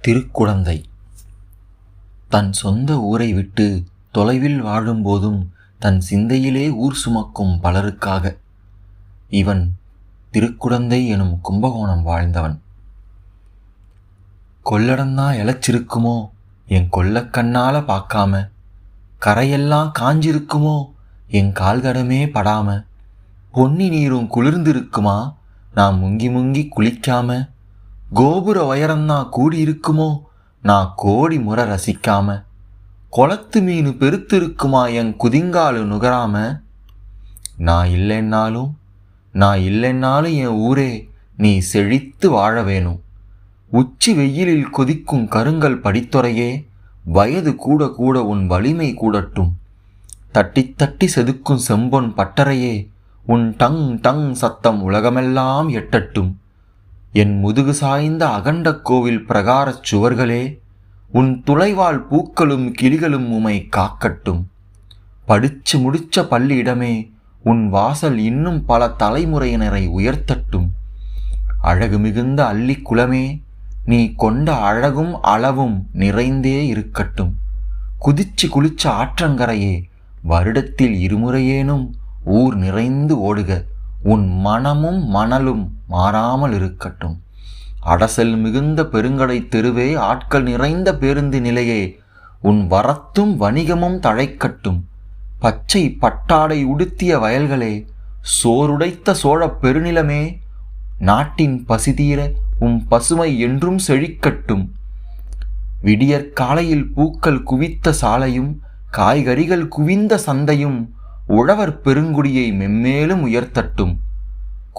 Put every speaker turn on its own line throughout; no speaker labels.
திருக்குழந்தை தன் சொந்த ஊரை விட்டு தொலைவில் வாழும்போதும் தன் சிந்தையிலே ஊர் சுமக்கும் பலருக்காக. இவன் திருக்குழந்தை எனும் கும்பகோணம் வாழ்ந்தவன். கொள்ளடந்தான் இழைச்சிருக்குமோ என் கொல்லக்கண்ணால பார்க்காம. கரையெல்லாம் காஞ்சிருக்குமோ? என் கால்கடமே படாம. பொன்னி நீரும் குளிர்ந்திருக்குமா? நான் முங்கி முங்கி குளிக்காம. கோபுர உயரம்தான் கூடியிருக்குமோ? நான் கோடி முறை ரசிக்காம குளத்து மீன் பெருத்திருக்குமா என் குதிங்காலு நுகராம? நான் இல்லைன்னாலும் நான் இல்லைன்னாலும் என் ஊரே நீ செழித்து வாழ வேணும். உச்சி வெயிலில் கொதிக்கும் கருங்கல் படித்துறையே வயது கூட கூட உன் வலிமை கூடட்டும். தட்டி தட்டி செதுக்கும் செம்பொன் பட்டறையே உன் டங் டங் சத்தம் உலகமெல்லாம் எட்டட்டும். என் முதுகு சாய்ந்த அகண்ட கோவில் பிரகாரச் சுவர்களே உன் துளைவால் பூக்களும் கிளிகளும் உமை காக்கட்டும். படிச்சு முடிச்ச பள்ளியிடமே உன் வாசல் இன்னும் பல தலைமுறையினரை உயர்த்தட்டும். அழகு மிகுந்த அள்ளிக்குளமே நீ கொண்ட அழகும் அளவும் நிறைந்தே இருக்கட்டும். குதிச்சு குளிச்ச ஆற்றங்கரையே வருடத்தில் இருமுறையேனும் ஊர் நிறைந்து ஓடுக. உன் மனமும் மணலும் மாறாமல் இருக்கட்டும். அடசல் மிகுந்த பெருங்கடை தெருவே ஆட்கள் நிறைந்த பேருந்து நிலையே உன் வரத்தும் வணிகமும் தழைக்கட்டும். பச்சை பட்டாடை உடுத்திய வயல்களே சோறுடைத்த சோழப் பெருநிலமே நாட்டின் பசிதீர உம் பசுமை என்றும் செழிக்கட்டும். விடியற் காலையில் பூக்கள் குவித்த சாலையும் காய்கறிகள் குவிந்த சந்தையும் உழவர் பெருங்குடியை மெம்மேலும் உயர்த்தட்டும்.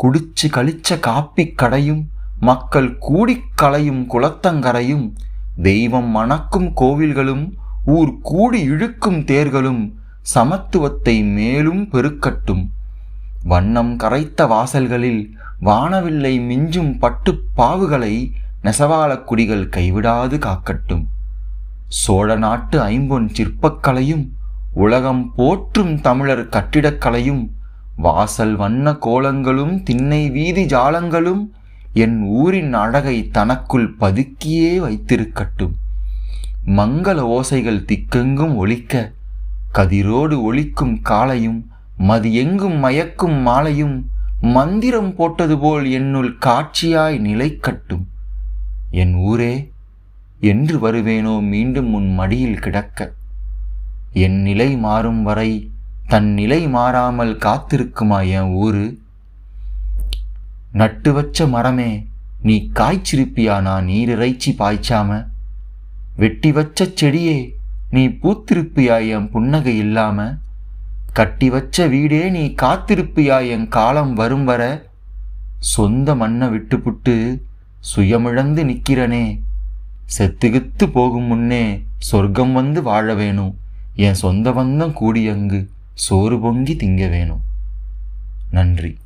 குடிச்சு கழிச்ச காப்பிக் கடையும் மக்கள் கூடிக் களையும் குளத்தங்கரையும் தெய்வம் மணக்கும் கோவில்களும் ஊர் கூடி இழுக்கும் தேர்களும் சமத்துவத்தை மேலும் பெருக்கட்டும். வண்ணம் கரைத்த வாசல்களில் வானவில்லை மிஞ்சும் பட்டு பாவுகளை நெசவாளக் குடிகள் கைவிடாது காக்கட்டும். சோழ நாட்டு ஐம்பொன் சிற்பக்கலையும் உலகம் போற்றும் தமிழர் கட்டிடக்கலையும் வாசல் வண்ண கோலங்களும் திண்ணை வீதி ஜாலங்களும் என் ஊரின் அழகை தனக்குள் பதுக்கியே வைத்திருக்கட்டும். மங்கள ஓசைகள் திக்கெங்கும் ஒலிக்க கதிரோடு ஒலிக்கும் காலையும் மது எங்கும் மயக்கும் மாலையும் மந்திரம் போட்டது போல் என்னுள் காட்சியாய் நிலைக்கட்டும். என் ஊரே என்று வருவேனோ மீண்டும் உன் மடியில் கிடக்க. என் நிலை மாறும் வரை தன் நிலை மாறாமல் காத்திருக்குமா என் ஊரு? நட்டு வச்ச மரமே நீ காய்ச்சிருப்பியா? நான் நீரிறைச்சி பாய்ச்சாம. வெட்டி வச்ச செடியே நீ பூத்திருப்பியா? என் புன்னகை இல்லாம. கட்டி வச்ச வீடே நீ காத்திருப்பியா? என் காலம் வரும் வர. சொந்த மண்ணை விட்டுப்புட்டு சுயமிழந்து நிற்கிறனே செத்துகித்து போகும் முன்னே சொர்க்கம் வந்து வாழ வேணும். என் சொந்த பந்தம் கூடியங்கு சோறு பொங்கி திங்க வேணும். நன்றி.